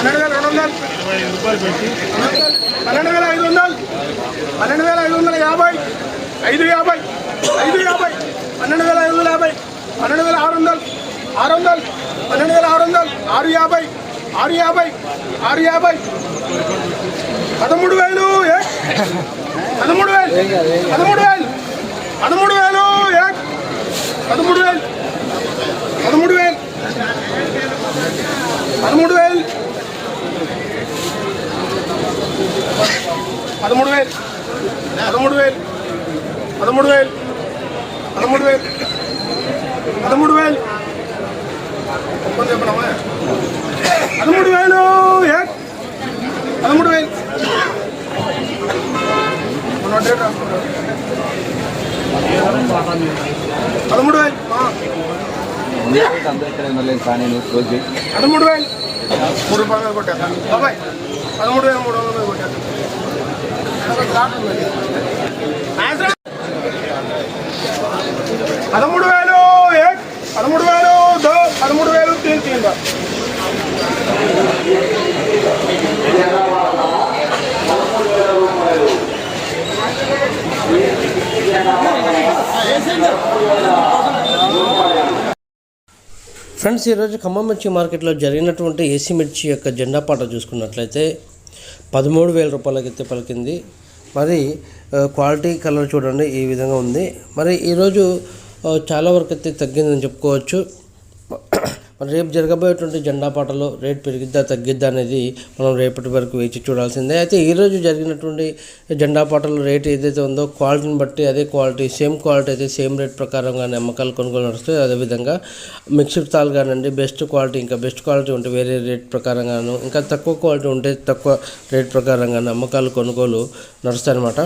పన్నెండు వేల రెండు వందలు. పన్నెండు వేల ఐదు వందలు. పన్నెండు వేల ఐదు వందల యాభై. ఐదు యాభై. ఐదు యాభై. పన్నెండు వేల ఐదు వందల యాభై. పన్నెండు వేల ఆరు వందలు. ఆరు వందలు. పన్నెండు వేల ఆరు వందలు. ఆరు యాభై. ఆరు యాభై. ఆరు యాభై. పదమూడు వేలు ఏ? పదమూడు వేలు. పదమూడు వేలు. పదమూడు వేలు ఏ? పదమూడు వేలు పదమూడు వేలు పదమూడు వేలు పదమూడు వేలు పదమూడు వేలు పదమూడు వేలు పదమూడు వేలు పదమూడు వేలు పదమూడు వేలు పదమూడు వేలు. పదమూడు వేలు పదమూడు వేలు మూడు రూపాయలు మీద కొట్టేస్తాను బాబాయ్ పదమూడు వేలు మూడు వందల మీద కొట్టేస్తాను పదమూడు వేలు పదమూడు వేలు దో? పదమూడు వేలు ఫ్రెండ్స్ ఈరోజు ఖమ్మం మిర్చి మార్కెట్లో జరిగినటువంటి ఏసీ మిర్చి యొక్క జెండా పాట చూసుకున్నట్లయితే పదమూడు వేల రూపాయలకైతే పలికింది. మరి క్వాలిటీ కలర్ చూడండి ఈ విధంగా ఉంది. మరి ఈరోజు చాలా వరకు అయితే తగ్గిందని చెప్పుకోవచ్చు. మరి రేపు జరగబోయేటువంటి జెండా పాటలో రేట్ పెరిగిద్దా తగ్గిద్దా అనేది మనం రేపటి వరకు వేచి చూడాల్సిందే. అయితే ఈరోజు జరిగినటువంటి జెండా పాటలో రేట్ ఏదైతే ఉందో క్వాలిటీని బట్టి అదే క్వాలిటీ సేమ్ క్వాలిటీ అయితే సేమ్ రేట్ ప్రకారంగానే అమ్మకాలు కొనుగోలు నడుస్తాయి. అదేవిధంగా మిక్స్డ్ తాలు కానివ్వండి బెస్ట్ క్వాలిటీ ఇంకా బెస్ట్ క్వాలిటీ ఉంటే వేరే రేట్ ప్రకారంగాను ఇంకా తక్కువ క్వాలిటీ ఉంటే తక్కువ రేట్ ప్రకారంగానే అమ్మకాలు కొనుగోలు నడుస్తాయన్నమాట.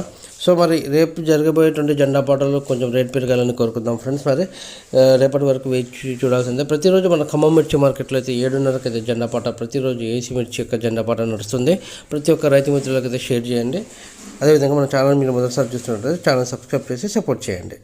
సో మరి రేపు జరగబోయేటువంటి జెండా పాటలు కొంచెం రేట్ పెరగాలని కోరుకుందాం ఫ్రెండ్స్. మరి రేపటి వరకు వేచి చూడాల్సిందే. ప్రతిరోజు మన ఖమ్మం మిర్చి మార్కెట్లో అయితే ఏడున్నరకు అయితే జెండా పాట ప్రతిరోజు ఏసీ మిర్చి యొక్క జెండా పాట నడుస్తుంది. ప్రతి ఒక్క రైతు మిత్రులకు అయితే షేర్ చేయండి. అదేవిధంగా మన ఛానల్ మీరు మొదటిసారి చూస్తున్నట్లయితే ఛానల్ సబ్స్క్రైబ్ చేసి సపోర్ట్ చేయండి.